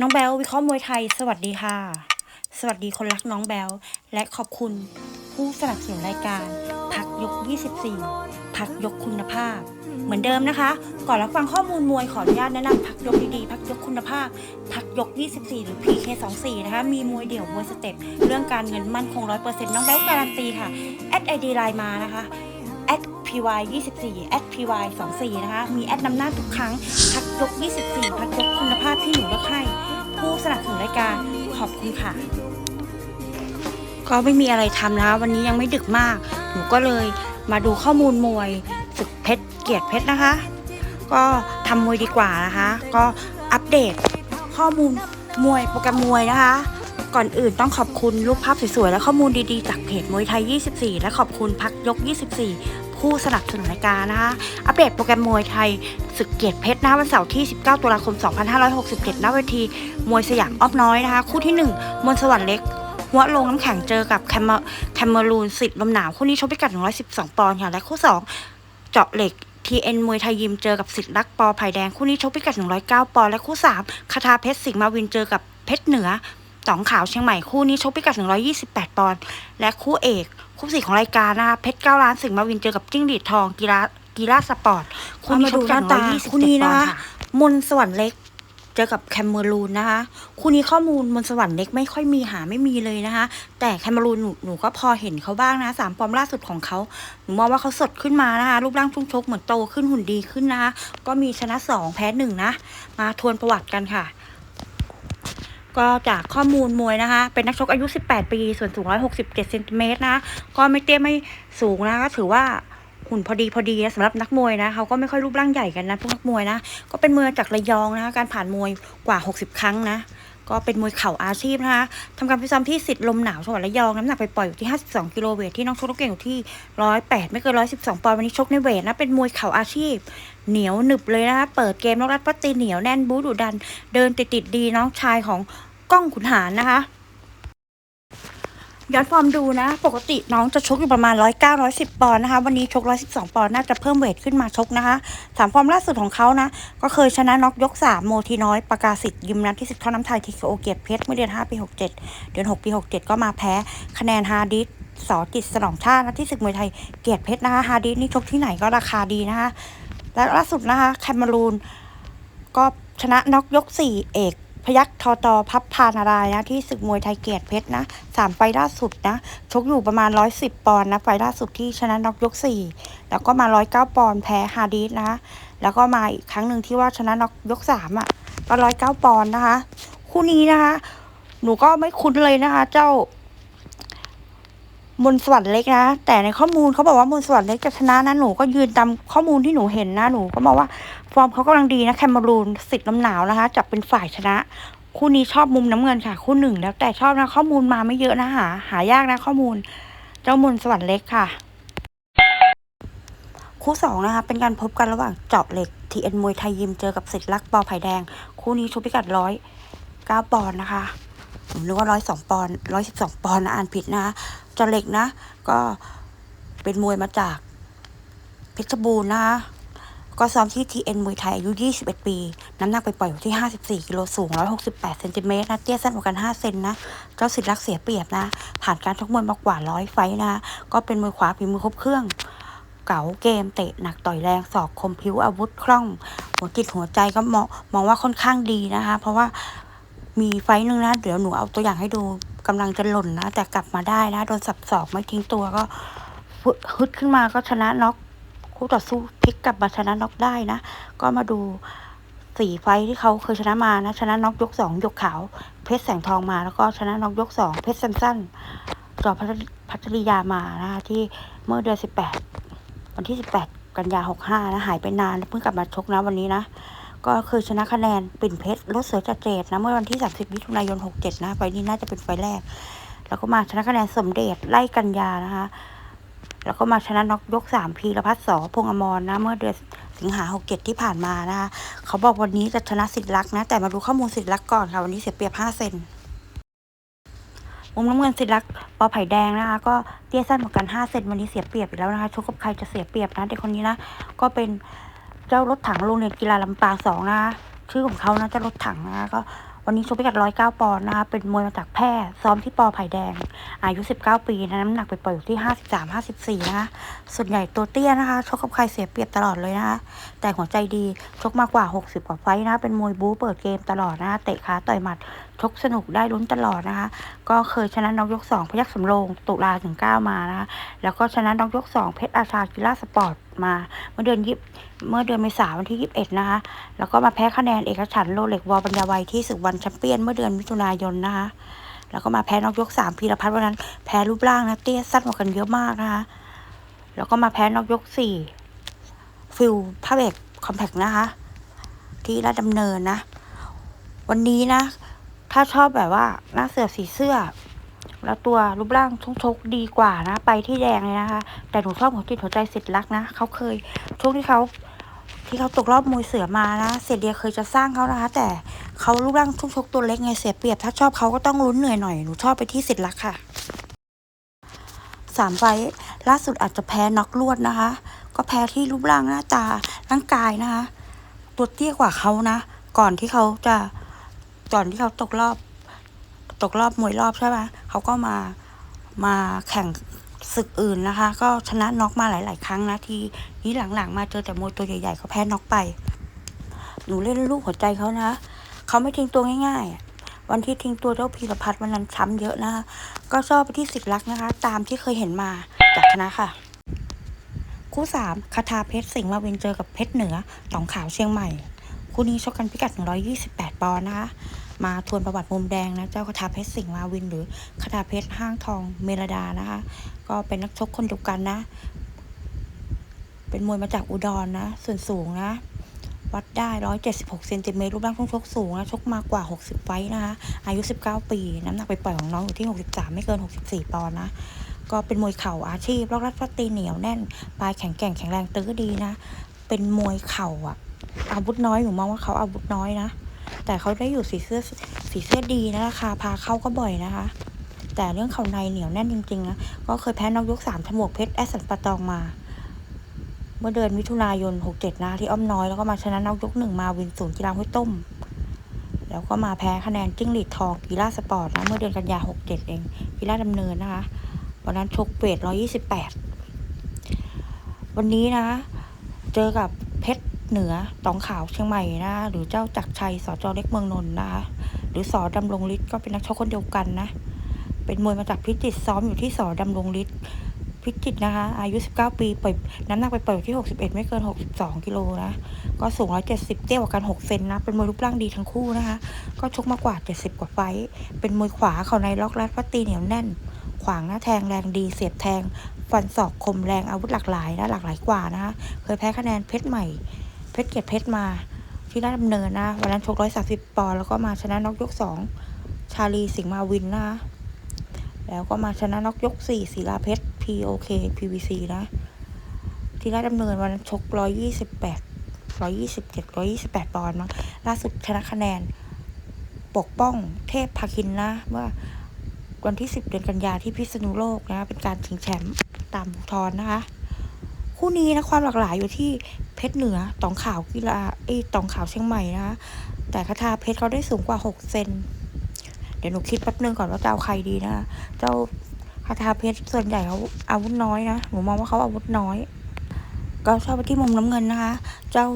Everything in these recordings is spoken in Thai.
น้องแบลวิเคราะห์มวยไทย สวัสดีค่ะ สวัสดีคนรักน้องแบลและขอบคุณผู้สนับสนุนรายการ พักยก 24 พักยกคุณภาพ เหมือนเดิมนะคะ ก่อนรับฟังข้อมูลมวยขออนุญาตแนะนำพักยกดีๆ พักยกคุณภาพ พักยก 24 หรือ PK24 นะคะ มีมวยเดี่ยวมวยสเต็ปเรื่องการเงินมั่นคง 100%น้องแบลการันตีค่ะ แอดไอดีไลน์มานะคะ PY 24 PY 24นะคะ มีแอดนำหน้าทุกครั้ง พักยก 24 พักยกคุณภาพที่หนูเลือกให้ ผู้สนับสนุนรายการขอบคุณค่ะ ก็ไม่มีอะไรทำนะ วันนี้ยังไม่ดึกมาก หนูก็เลยมาดูข้อมูลมวยศึกเพชรเกียรติเพชรนะคะ ก็ทำมวยดีกว่านะคะ ก็อัปเดตข้อมูลมวยโปรแกรมมวยนะคะก่อนอื่นต้องขอบคุณรูปภาพสวยๆ และข้อมูลดีๆ จากเพจมวยไทย 24 และขอบคุณพักยก 24 ผู้สนับสนุนรายการนะคะ อัปเดตโปรแกรมมวยไทยศึกเกียรติเพชรนะวันเสาร์ที่ 19 ตุลาคม 2567ณเวที มวยสยามอ้อมน้อยนะคะ คู่ที่ 1 มนต์สวรรค์เล็กหัวลงน้ำแข็งเจอกับแคมเมแคมเมรูนสิทธิ์ลมหนาวคู่นี้ชกพิกัด 112 ปอนด์ค่ะและคู่ 2 เจาะเหล็ก TN มวยไทยยิมเจอกับสิทธิ์รักปอไผ่แดงคู่นี้ชกพิกัด 109 ปอนด์และคู่ 3 คาทาเพชรสิงห์มาวินเจอกับเพชรเหนือตองขาวเชียงใหม่คู่นี้ชกพิกัด 128 ปอนด์และคู่เอก คู่สี่ของรายการนะคะเพชรเก้าล้านสิงห์มาวินเจอกับจิ้งหรีดทองกีฬากีฬาสปอร์ตคู่นี้ชกพิกัดเอามาดูหน้าตา127คู่นี้นะคะปอด์มนต์สวรรค์เล็กเจอกับแคมเมรูนนะคะ คู่นี้ข้อมูลมนต์สวรรค์เล็กไม่ค่อยมีหาไม่มีเลยนะคะ แต่แคมเมรูนหนูหนูก็พอเห็นเขาบ้างนะสามฟอร์มล่าสุดของเขาหนูมองว่าเขาสดขึ้นมานะคะรูปร่างชุ่มชกเหมือนโตขึ้นหุ่นดีขึ้นนะคะก็มีชนะสองแพ้หนึ่งนะ มาทวนประวัติกันค่ะ ก็จากข้อมูลมวยนะคะ เป็นนักชกอายุ 18 ปี ส่วนสูง 167เซนติเมตรนะ ก็ไม่เตี้ยไม่สูงนะก็ถือว่าหุ่นพอดีพอดีสำหรับนักมวยนะเขาก็ไม่ค่อยรูปร่างใหญ่กันนะพวกนักมวยนะ ก็เป็นมือจากระยองนะการผ่านมวยกว่า 60 ครั้งนะ ก็เป็นมวยเข่าอาชีพนะคะทำการพิซ้อมที่สิทธิ์ลมหนาวจังหวัดระยอง น้ำหนักไปปล่อยอยู่ที่ 52 กิโลเวทที่น้องชกนักเก่งอยู่ที่ 108 ไม่เกิน 112 ปอนด์วันนี้ชกในเวทนะ เป็นมวยเข่าอาชีพ เหนียวหนึบเลยนะคะ เปิดเกมนอกรัดพัตีเหนียวแน่นบู๊ดุดัน เดินติดติดดีน้องชายของก้องขุนหารนะคะ ย้อนฟอร์มดูนะ ปกติน้องจะชกอยู่ประมาณ 109 110 ปอนด์นะคะ วันนี้ชก 112 ปอนด์น่าจะเพิ่มเวทขึ้นมาชกนะคะสามฟอร์มล่าสุดของเขานะ ก็เคยชนะน็อกยก 3 โมทีน้อย ประกาศสิทธิ์ยิมนัทที่สิทธิ์ท่อน้ำไทยทีโอเกียรติเพชรเมื่อเดือน 5 ปี 67 เดือน 6 ปี 67 ก็มาแพ้คะแนนฮาดิสสอจิตสนองชาตินะที่ศึกมวยไทยเกียรติเพชรนะคะฮาดิสนี่ชกที่ไหนก็ราคาดีนะคะและล่าสุดนะคะแคมเมรูนก็ชนะน็อกยก 4 เอก พยักทอตอพับพานารายนะที่ศึกมวยไทยเกียรติเพชรนะสามไฟล่าสุดนะชกอยู่ประมาณ 110 ปอนด์นะไฟล่าสุดที่ชนะน็อกยก 4 แล้วก็มา 109 ปอนด์แพ้ฮาดิสนะแล้วก็มาอีกครั้งหนึ่งที่ว่าชนะน็อกยก 3 อะก็109 ปอนด์นะคะ คู่นี้นะคะ หนูก็ไม่คุ้นเลยนะคะ เจ้า มนสวรรค์เล็กนะ แต่ในข้อมูลเขาบอกว่ามนสวรรค์เล็กจะชนะนะหนูก็ยืนตามข้อมูลที่หนูเห็นนะหนูก็มองว่าฟอร์มเขากำลังดีนะแคมเมรูนสิทธิ์ลำหนาวนะคะจะเป็นฝ่ายชนะ คู่นี้ชอบมุมน้ำเงินค่ะ คู่หนึ่งแล้วแต่ชอบนะข้อมูลมาไม่เยอะนะหาหายากนะข้อมูล เจ้ามนสวรรค์เล็กค่ะ คู่สองนะคะเป็นการพบกันระหว่างเจาะเหล็กทีเอ็นมวยไทยยิมเจอกับสิทธิ์รักปอไผ่แดง คู่นี้ชกพิกัดร้อยเก้าปอนด์นะคะ ผมนึกว่าร้อยสองปอนร้อยสิบสองปอนนะอ่านผิดนะจะเหล็กนะ ก็เป็นมวยมาจากเพชรบูรณ์นะคะก็ซ้อมที่ TN มวยไทยอายุ 21 ปี น้ำหนักไปปล่อยอยู่ที่ 54 กิโลสูง 168 เซนติเมตรนะ เตี้ยสั้นกว่ากัน 5 เซนนะ เจ้าสิทธิ์รักเสียเปรียบนะ ผ่านการชกมวยมากว่า 100 ไฟนะ ก็เป็นมวยขวาฝีมือครบเครื่อง เก๋าเกมเตะหนักต่อยแรงศอกคมพิ้วอาวุธคล่อง หัวจิตหัวใจก็มองมองว่าค่อนข้างดีนะคะ เพราะว่า มีไฟหนึ่งนะ เดี๋ยวหนูเอาตัวอย่างให้ดูกำลังจะหล่นนะ แต่กลับมาได้นะ โดนสับศอกไม่ทิ้งตัวก็ฮึดขึ้นมาก็ชนะน็อกคู่ต่อสู้พลิกกลับมาชนะน็อกได้นะ ก็มาดูสี่ไฟที่เขาเคยชนะมานะ ชนะน็อกยกสองยกขาว เพชรแสงทองมาแล้วก็ชนะน็อกยกสองเพชรสั้นๆจอพัทพัทริยามานะคะที่เมื่อเดือนสิบแปดวันที่สิบแปดกันยาหกห้านะ หายไปนานแล้วเพิ่งกลับมาชกนะวันนี้นะ ก็คือชนะคะแนนปิ่นเพชรลดเสือจัดเจดนะเมื่อวันที่ 30มิถุนายน 67 นะไฟนี้น่าจะเป็นไฟล์แรก แล้วก็มาชนะคะแนนสมเด็จไล่กันยานะคะ แล้วก็มาชนะน็อกยกสามพีรพัฒน์สอพงอมรนะ เมื่อเดือนสิงหาหกเจ็ดที่ผ่านมานะคะเขาบอกวันนี้จะชนะสิทธิ์รักนะ แต่มาดูข้อมูลสิทธิ์รักก่อนค่ะวันนี้เสียเปรียบห้าเซนมุมน้ำเงินสิทธิ์รักปอไผ่แดงนะคะ ก็เตี้ยสั้นเหมือนกันห้าเซนวันนี้เสียเปรียบอีกแล้วนะคะชกกับใครจะเสียเปรียบนะเด็กคนนี้นะ ก็เป็น เจ้ารถถังโรงเรียนกีฬาลำปางสองนะชื่อของเขานะเจ้ารถถังนะก็วันนี้ชกพิกัดร้อยเก้าปอนด์นะคะเป็นมวยมาจากแพร่ซ้อมที่ปอไผ่แดง อายุสิบเก้าปีนะน้ำหนักไปปล่อยอยู่ที่ห้าสิบสามห้าสิบสี่นะคะส่วนใหญ่ตัวเตี้ยนะคะชกกับใครเสียเปรียบตลอดเลยนะคะแต่หัวใจดีชกมากกว่าหกสิบกว่าไฟนะเป็นมวยบู๊เปิดเกมตลอดนะคะเตะขาต่อยหมัดชกสนุกได้ลุ้นตลอดนะคะ ก็เคยชนะน็อกยกสองพยัคฆ์สำโรงตุลาถึงเก้ามานะคะแล้วก็ชนะน็อกยกสองเพชรอาชากีฬาสปอร์ตมาเมื่อเดือนยิบเมื่อเดือนเมษายนวันที่ 21 นะคะ แล้วก็มาแพ้คะแนนเอกฉันท์โรเล็กวอลปัญญาวัยที่ศึกวันแชมเปี้ยนเมื่อเดือนมิถุนายนนะคะ แล้วก็มาแพ้นอกยกสามพีรพัฒน์วันนั้นแพ้รูปร่างนะเตี้ยสั้นกว่ากันเยอะมากนะคะ แล้วก็มาแพ้นอกยกสี่ฟิลพาเบกคอมแพกนะคะ ที่ราชดำเนินนะ วันนี้นะ ถ้าชอบแบบว่าหน้าเสือสีเสื้อ แล้วตัวรูปร่างชกชกดีกว่านะ ไปที่แดงเลยนะคะ แต่หนูชอบหัวจิตหัวใจสิทธิ์รักนะเขาเคยช่วงที่เขาที่เขาตกรอบมวยเสือมานะ เสียเดียเคยจะสร้างเขานะคะ แต่เขารูปร่างชกชกตัวเล็กไงเสียเปรียบ ถ้าชอบเขาก็ต้องลุ้นเหนื่อยหน่อยหนูชอบไปที่สิทธิ์รักค่ะสามไฟท์ล่าสุดอาจจะแพ้น็อกลวดนะคะ ก็แพ้ที่รูปร่างหน้าตาร่างกายนะคะ ตัวเตี้ยกว่าเขานะ ก่อนที่เขาจะ ก่อนที่เขาตกรอบ ตกรอบมวยรอบใช่ไหมเขาก็มามาแข่งศึกอื่นนะคะ ก็ชนะน็อกมาหลาย ๆ ครั้งนะทีนี้หลังๆ มาเจอแต่มวยตัวใหญ่ๆเขาแพ้น็อกไป หนูเล่นลูกหัวใจเขานะเขาไม่ทิ้งตัวง่ายๆ วันที่ทิ้งตัวเจ้าพีรพัฒน์วันนั้นช้ำเยอะนะคะก็ชอบไปที่สิทธิ์รักนะคะ ตามที่เคยเห็นมาจากชนะค่ะ คู่สามคาทาเพชรสิงห์มาเวนเจอกับเพชรเหนือตองขาวเชียงใหม่ คู่นี้ชกกันพิกัด 128 ปอนด์นะคะ มาทวนประวัติมุมแดงนะเจ้าคาทาเพชรสิงห์มาวิน หรือคาทาเพชรห้างทองเมลดานะคะ ก็เป็นนักชกคนเดียวกันนะ เป็นมวยมาจากอุดรนะส่วนสูงนะ วัดได้ 176เซนติเมตรรูปร่างช่งชกสูงนะชกมากกว่า 60 ไฟต์นะคะ อายุ 19 ปี น้ำหนักไปปล่อยของน้องอยู่ที่ 63 ไม่เกิน 64 ปอนด์นะก็เป็นมวยเข่าอาชีพลอกรัดฟัดตีเหนียวแน่น ปลายแข็งแกร่งแข็งแรงตื้อดีนะ เป็นมวยเข่าอะอาวุธน้อยหนูมองว่าเขาอาวุธน้อยนะ แต่เขาได้อยู่สีเสื้อสีเสื้อดีนะราคาพาเข้าก็บ่อยนะคะ แต่เรื่องเข่าในเหนียวแน่นจริงๆนะก็เคยแพ้นอกยกสามฉมวกเพชรแอสสันปะตองมา เมื่อเดือนมิถุนายน 67 นะที่อ้อมน้อยแล้วก็มาชนะนอกยกหนึ่งมาวินศูนย์กีฬาห้วยต้ม แล้วก็มาแพ้คะแนนจิ้งหรีดทองกีฬาสปอร์ตนะเมื่อเดือนกันยา 67 เองกีฬาดำเนินนะคะวันนั้นชกเวท128 วันนี้นะ เจอกับเพชร เหนือตองขาวเชียงใหม่นะหรือเจ้าจักรชัยสจเล็กเมืองนนท์นะคะหรือสอดำรงฤทธิ์ก็เป็นนักชกคนเดียวกันนะเป็นมวยมาจากพิจิตรซ้อมอยู่ที่สอดำรงฤทธิ์พิจิตรนะคะ อายุ 19 ปีเปล่อยน้ำหนักไปเปล่อยอยู่ที่ 61 ไม่เกิน 62 กิโลนะ ก็สูง 170 เตี้ยกว่ากัน 6 เซนนะ เป็นมวยรูปร่างดีทั้งคู่นะคะ ก็ชกมากกว่า 70 กว่าไฟ เป็นมวยขวาเขาในล็อกแรดฟัดตีเหนียวแน่น ขวางหน้าแทงแรงดี เสียบแทง ฟันศอกคมแรงอาวุธหลากหลายนะหลากหลายกว่านะคะ เคยแพ้คะแนนเพชรใหม่ เพชรเกียรติเพชรมาที่ราชดำเนินนะวันนั้นชกร้อยสาสิบปอนด์แล้วก็มาชนะน็อกยกสองชาลีสิงห์มาวินนะแล้วก็มาชนะน็อกยกสี่ศิลาเพชร POK PVC นะ ที่ราชดำเนินวันนั้นชกร้อยยี่สิบแปดร้อยยี่สิบเจ็ดร้อยยี่สิบแปดปอนด์มั้งล่าสุดชนะคะแนน ปกป้องเทพพาคินนะเมื่อวันที่สิบเดือนกันยาที่พิษณุโลกนะ เป็นการชิงแชมป์ตามอุทธรณ์นะคะ คู่นี้นะความหลากหลายอยู่ที่ เพชรเหนือตองขาวกีฬาไอ้ตองขาวเชียงใหม่นะคะแต่คาทาเพชรเขาได้สูงกว่าหกเซนเดี๋ยวหนูคิดแป๊บนึงก่อนว่าจะเอาใครดีนะคะเจ้าคาทาเพชรส่วนใหญ่เขาอาวุธน้อยนะหนูมองว่าเขาอาวุธน้อย ก็ชอบไปที่มุมน้ำเงินนะคะ เจ้า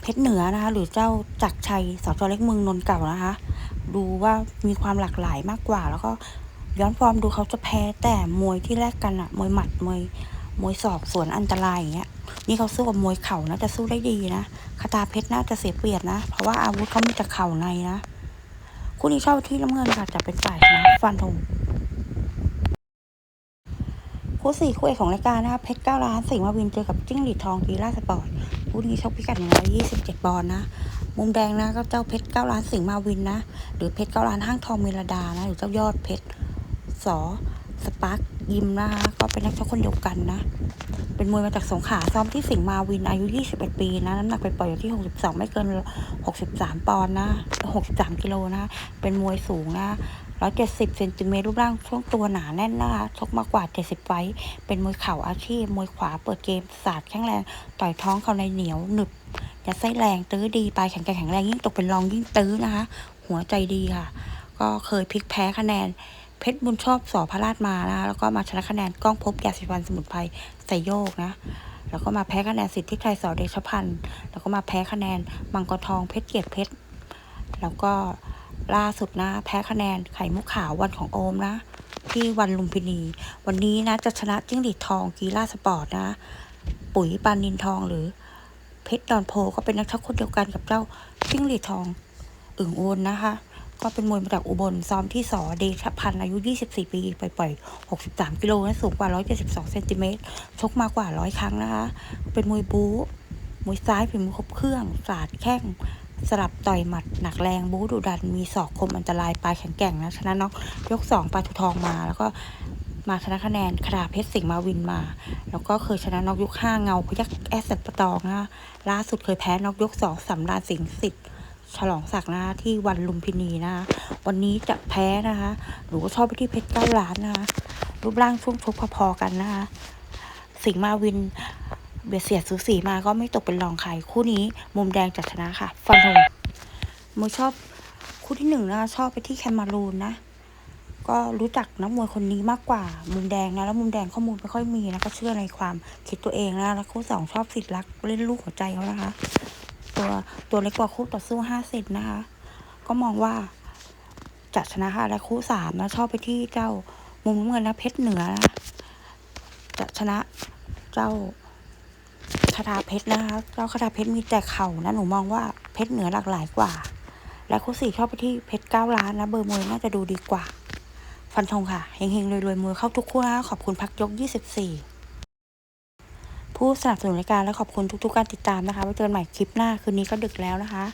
เพชรเหนือนะคะ หรือเจ้าจักรชัยสจเล็กเมืองนนเก่านะคะ ดูว่ามีความหลากหลายมากกว่า แล้วก็ย้อนฟอร์มดูเขาจะแพ้แต่มวยที่แรกกันอะมวยหมัดมวย มวยศอกสวนอันตรายอย่างเงี้ย นี่เขาสู้กับมวยเข่านะจะสู้ได้ดีนะคาตาเพชรน่าจะเสียเปรียบนะ เพราะว่าอาวุธเขามีแต่เข่าในนะ คู่นี้ชอบที่น้ำเงินค่ะจะเป็นฝ่ายชนะฟันธงคู่สี่คู่เอกของรายการนะคะเพชรเก้าล้านสิงห์มาวินเจอกับจิ้งหรีดทองกีฬาสปอร์ตคู่นี้ชกพิกัดหนึ่งร้อยยี่สิบเจ็ดปอนด์นะ มุมแดงนะก็เจ้าเพชรเก้าล้านสิงห์มาวินนะ หรือเพชรเก้าล้านห้างทองเมลดานะ หรือเจ้ายอดเพชรสอสปาร์ก ยิมนะคะก็เป็นนักชกคนเดียวกันนะ เป็นมวยมาจากสงขลาซ้อมที่สิงห์มาวินอายุ 21 ปีนะ น้ำหนักไปปล่อยอยู่ที่ 62 ไม่เกิน 63 ปอนด์นะ 63 กิโลนะ เป็นมวยสูงนะ170เซนติเมตรรูปร่างช่วงตัวหนาแน่นนะคะชกมากกว่า 70 ไฟเป็นมวยเข่าอาชีพ มวยขวาเปิดเกมศาสตร์แข็งแรง ต่อยท้องเขาในเหนียวหนึบยัดไส้แรงตื้อดีปลายแข็งแกร่งแข็งแรงยิ่งตกเป็นรองยิ่งตื้อนะคะ หัวใจดีค่ะ ก็เคยพลิกแพ้คะแนน เพชรบุญชอบสอพระราชมานะคะแล้วก็มาชนะคะแนนก้องพบยาสีฟันสมุนไพรไซโยกนะ แล้วก็มาแพ้คะแนนสิทธิไทยสอเดชพันธ์แล้วก็มาแพ้คะแนนมังกรทองเพชรเกียรติเพชรแล้วก็ล่าสุดนะ แพ้คะแนนไข่มุกขาววันของโอมนะ ที่วันลุมพินี วันนี้นะจะชนะจิ้งหรีดทองกีฬาสปอร์ตนะ ปุ๋ยปานินทองหรือเพชรดอนโพก็เป็นนักชกคนเดียวกันกับเจ้าจิ้งหรีดทอง อึ่งโอนนะคะ ก็เป็นมวยมาจากอุบลซ้อมที่สอเดชพันธ์อายุ 24 ปีปล่อยๆ63 กิโลนะสูงกว่า 172เซนติเมตรชกมากว่า 100 ครั้งนะคะ เป็นมวยบู๊มวยซ้ายฝีมือครบเครื่องสาดแข้งสลับต่อยหมัดหนักแรงบู๊ดุดัน มีศอกคมอันตรายปลายแข็งแกร่งนะชนะน็อกยก2ปลาทุทองมาแล้วก็มาชนะคะแนนคดาเพชรสิงห์มาวินมา แล้วก็เคยชนะน็อกยก5เงาพยักแอสเซตปะตองนะล่าสุดเคยแพ้น็อกยก2สำราญสิงห์สิทธิ์ ฉลองศักดิ์นะคะที่วันลุมพินีนะคะวันนี้จะแพ้นะคะหรือว่าชอบไปที่เพชรเก้าล้านนะคะรูปร่างช่วงชกพอๆกันนะคะสิงห์มาวินเบียดเสียดสูสีมาก็ไม่ตกเป็นรองใครคู่นี้ มุมแดงจัดชนะค่ะ ฟันธงมวยชอบคู่ที่หนึ่งนะคะชอบไปที่แคมารูนนะ ก็รู้จักนักมวยคนนี้มากกว่า มุมแดงนะแล้วมุมแดงข้อมูลไม่ค่อยมีนะก็เชื่อในความคิดตัวเองนะแล้วคู่สองชอบสิทธิ์รักเล่นลูกหัวใจเขานะคะ ตัวตัวเล็กกว่าคู่ต่อสู้ห้าสิบนะคะ ก็มองว่าจะชนะค่ะและคู่สามนะชอบไปที่เจ้ามุมน้ำเงินนะเพชรเหนือนะจะชนะเจ้าคาถาเพชรนะคะเจ้าคาถาเพชรมีแต่เข่านะหนูมองว่าเพชรเหนือหลากหลายกว่า และคู่สี่ชอบไปที่เพชรเก้าล้านนะเบอร์มวยน่าจะดูดีกว่า ฟันธงค่ะเฮงๆรวยๆมือเข้าทุกคู่นะขอบคุณพักยกยี่สิบสี่ ผู้สนับสนุนรายการและขอบคุณทุกๆ การติดตามนะคะไว้เจอกันใหม่คลิปหน้าคืนนี้ก็ดึกแล้วนะคะ